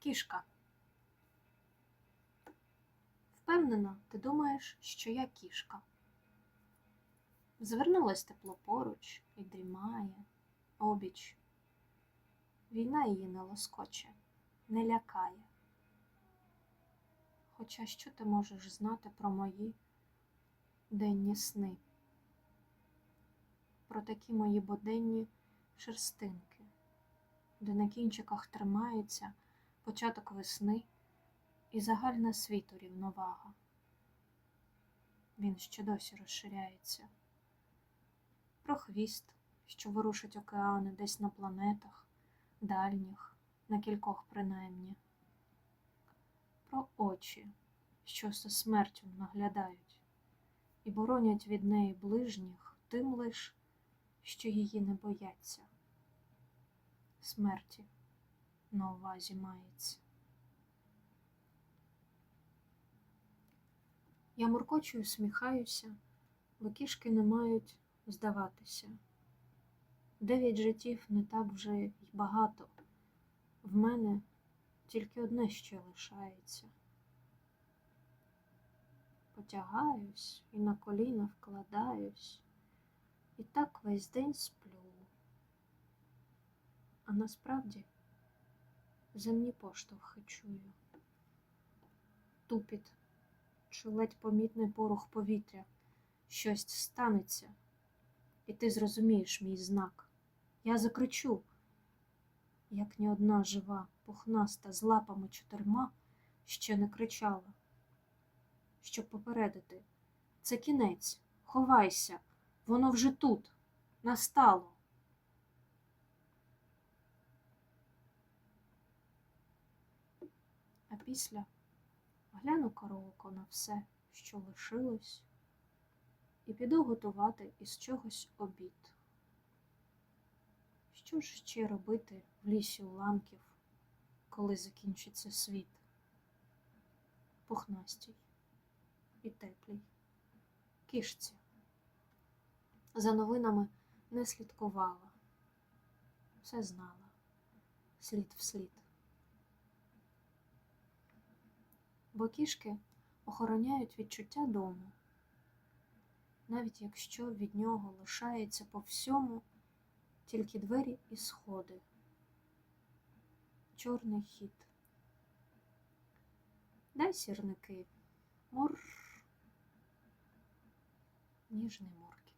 Кішка. Впевнена, ти думаєш, що я кішка. Звернулась тепло поруч і дрімає, обіч. Війна її не лоскоче, не лякає. Хоча що ти можеш знати про мої денні сни? Про такі мої боденні шерстинки, де на кінчиках тримається початок весни і загальна світу рівновага. Він ще досі розширяється. Про хвіст, що ворушить океани десь на планетах, дальніх, на кількох принаймні. Про очі, що за смертю наглядають, і боронять від неї ближніх тим лиш, що її не бояться. Смерті на увазі мається. Я муркочу і усміхаюся, бо кішки не мають здаватися. Дев'ять життів не так вже й багато. В мене тільки одне ще лишається. Потягаюсь і на коліна вкладаюсь, і так весь день сплю. А насправді земні поштовхи чую. Тупіт чи ледь помітний порух повітря. Щось станеться, і ти зрозумієш мій знак. Я закричу, як ні одна жива, пухнаста з лапами чотирма ще не кричала, щоб попередити. Це кінець, ховайся, воно вже тут, настало. Після гляну коротко на все, що лишилось, і піду готувати із чогось обід. Що ж ще робити в лісі уламків, коли закінчиться світ? Пухнастій і теплій, кішці. За новинами не слідкувала, все знала, слід вслід. Бо кішки охороняють відчуття дому, навіть якщо від нього лишається по всьому тільки двері і сходи, чорний хід. Дай сірники, мур, ніжний мур.